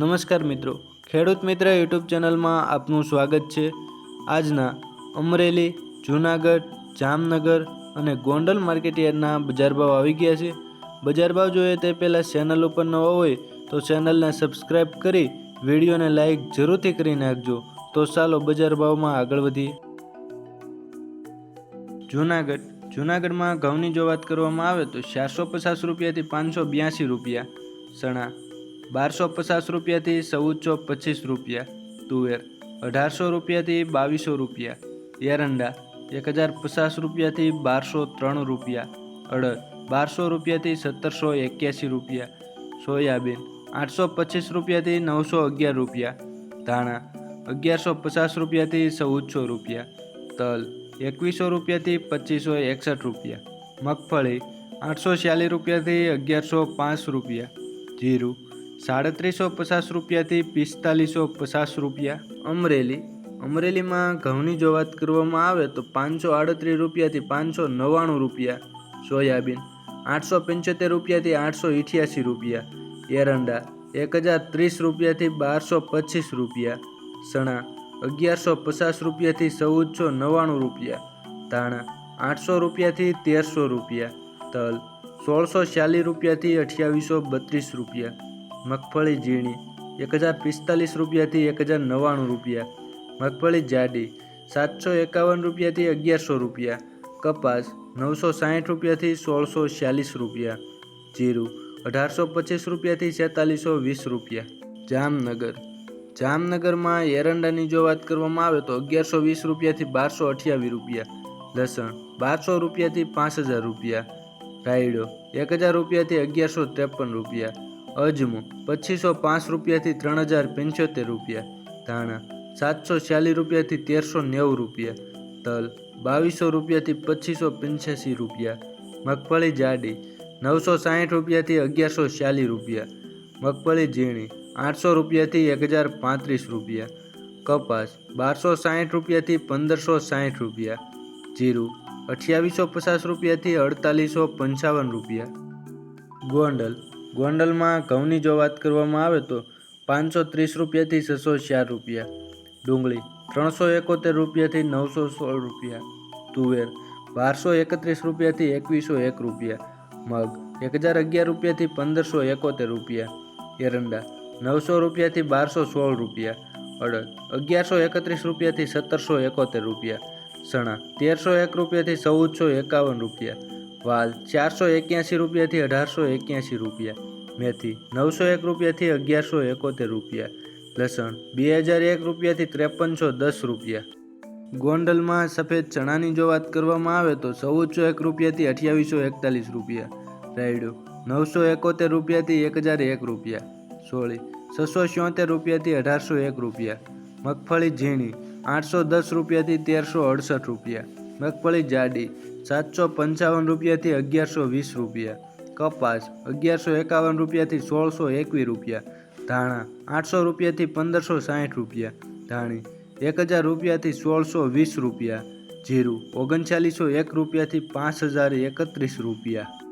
નમસ્કાર મિત્રો. ખેડૂત મિત્ર યુટ્યુબ ચેનલમાં આપનું સ્વાગત છે. આજના અમરેલી, જૂનાગઢ, જામનગર અને ગોંડલ માર્કેટ યાર્ડના બજાર ભાવ આવી ગયા છે. બજાર ભાવ જોઈએ તે પહેલાં ચેનલ ઉપર નવા હોય તો ચેનલને સબસ્ક્રાઈબ કરી વિડીયોને લાઈક જરૂરથી કરી નાખજો. તો ચાલો બજાર ભાવમાં આગળ વધીએ. જૂનાગઢ. જૂનાગઢમાં ઘઉંની જો વાત કરવામાં આવે તો ચારસો પચાસ રૂપિયાથી પાંચસો બ્યાસી રૂપિયા. ચણા બારસો પચાસ રૂપિયાથી ચૌદસો પચીસ રૂપિયા, તુવેર અઢારસો રૂપિયાથી બાવીસો રૂપિયા, એરંડા એક હજાર પચાસ રૂપિયાથી બારસો ત્રણ રૂપિયા, અડદ બારસો રૂપિયાથી સત્તરસો એક્યાસી રૂપિયા, સોયાબીન આઠસો પચીસ રૂપિયાથી નવસો અગિયાર રૂપિયા, ધાણા અગિયારસો પચાસ રૂપિયાથી ચૌદસો રૂપિયા, તલ એકવીસો રૂપિયાથી પચીસો એકસઠ રૂપિયા, મગફળી આઠસો છ્યાલીસ રૂપિયાથી અગિયારસો પાંચ રૂપિયા, જીરું સાડત્રીસો પચાસ રૂપિયાથી પિસ્તાલીસો પચાસ રૂપિયા. અમરેલી. અમરેલીમાં ઘઉંની જો વાત કરવામાં આવે તો પાંચસો આડત્રીસ રૂપિયાથી પાંચસો નવ્વાણું રૂપિયા. સોયાબીન આઠસો પંચોતેર રૂપિયાથી આઠસો અઠ્યાસી રૂપિયા. એરંડા એક હજાર ત્રીસ રૂપિયાથી બારસો પચીસ રૂપિયા. ચણા અગિયારસો પચાસ રૂપિયાથી ચૌદસો નવ્વાણું રૂપિયા. ધાણા આઠસો રૂપિયાથી તેરસો રૂપિયા. તલ સોળસો ચાલીસ રૂપિયાથી અઠ્યાવીસો બત્રીસ રૂપિયા. મગફળી ઝીણી, એક હજાર પિસ્તાલીસ રૂપિયાથી એક હજાર નવ્વાણું રૂપિયા. મગફળી જાડી, સાતસો એકાવન રૂપિયાથી અગિયારસો રૂપિયા. કપાસ, નવસો સાઠ રૂપિયાથી સોળસો છ્યાલીસ રૂપિયા. જીરું, અઢારસો પચીસ રૂપિયાથી છેતાલીસો વીસ રૂપિયા. જામનગર, જામનગરમાં એરંડાની જો વાત કરવામાં આવે તો અગિયારસો વીસ રૂપિયાથી બારસો અઠ્યાવીસ રૂપિયા. લસણ, બારસો રૂપિયાથી પાંચ હજાર રૂપિયા. રાયડો, એક હજાર રૂપિયાથી અગિયારસો ત્રેપન રૂપિયા. અજમો, પચીસો પાંચ રૂપિયાથી ત્રણ હજાર પંચોતેર રૂપિયા. ધાણા, સાતસો છ્યાલીસ રૂપિયાથી તેરસો નેવું રૂપિયા. તલ, બાવીસો રૂપિયાથી પચીસો પંચ્યાસી રૂપિયા. મગફળી જાડી, નવસો સાઠ રૂપિયાથી અગિયારસો છ્યાલીસ રૂપિયા. મગફળી ઝીણી, આઠસો રૂપિયાથી એક હજાર પાંત્રીસ રૂપિયા. કપાસ, બારસો સાહીઠ રૂપિયાથી પંદરસો સાહીઠ રૂપિયા. જીરું, અઠ્યાવીસો પચાસ રૂપિયાથી અડતાલીસો પંચાવન રૂપિયા. ગોંડલ ગોંડલમાં ઘઉંની જો વાત કરવામાં આવે તો પાંચસો ત્રીસ રૂપિયાથી છસો ચાર રૂપિયા. ડુંગળી ત્રણસો એકોતેર રૂપિયાથી નવસો સોળ રૂપિયા. તુવેર બારસો એકત્રીસ રૂપિયાથી એકવીસો એક રૂપિયા. મગ એક હજાર અગિયાર રૂપિયાથી પંદરસો એકોતેર રૂપિયા. એરંડા નવસો રૂપિયાથી બારસો સોળ રૂપિયા. અડદ અગિયારસો એકત્રીસ રૂપિયાથી સત્તરસો એકોતેર રૂપિયા. ચણા તેરસો એક રૂપિયાથી ચૌદસો એકાવન રૂપિયા. વાલ ચારસો એક્યાસી રૂપિયાથી અઢારસો એક્યાસી રૂપિયા. મેથી નવસો એક રૂપિયાથી અગિયારસો એકોતેર રૂપિયા. લસણ બે હજાર એક રૂપિયાથી ત્રેપનસો દસ રૂપિયા. ગોંડલમાં સફેદ ચણાની જો વાત કરવામાં આવે તો ચૌદસો એક રૂપિયાથી અઠ્યાવીસો એકતાલીસ રૂપિયા. રાયડો નવસો એકોતેર રૂપિયાથી એક હજાર એક રૂપિયા. સોળી છસો છોતેર રૂપિયાથી અઢારસો એક રૂપિયા. મગફળી ઝીણી આઠસો દસ રૂપિયાથી તેરસો અડસઠ રૂપિયા. મગફળી જાડી, સાતસો પંચાવન રૂપિયાથી અગિયારસો વીસ રૂપિયા. કપાસ, અગિયારસો એકાવન રૂપિયાથી સોળસો એકવીસ રૂપિયા. ધાણા, આઠસો રૂપિયાથી પંદરસો સાઠ રૂપિયા. ધાણી, એક હજાર રૂપિયાથી સોળસો વીસ રૂપિયા. જીરું, ઓગણચાલીસો એક રૂપિયાથી પાંચ હજાર એકત્રીસ રૂપિયા.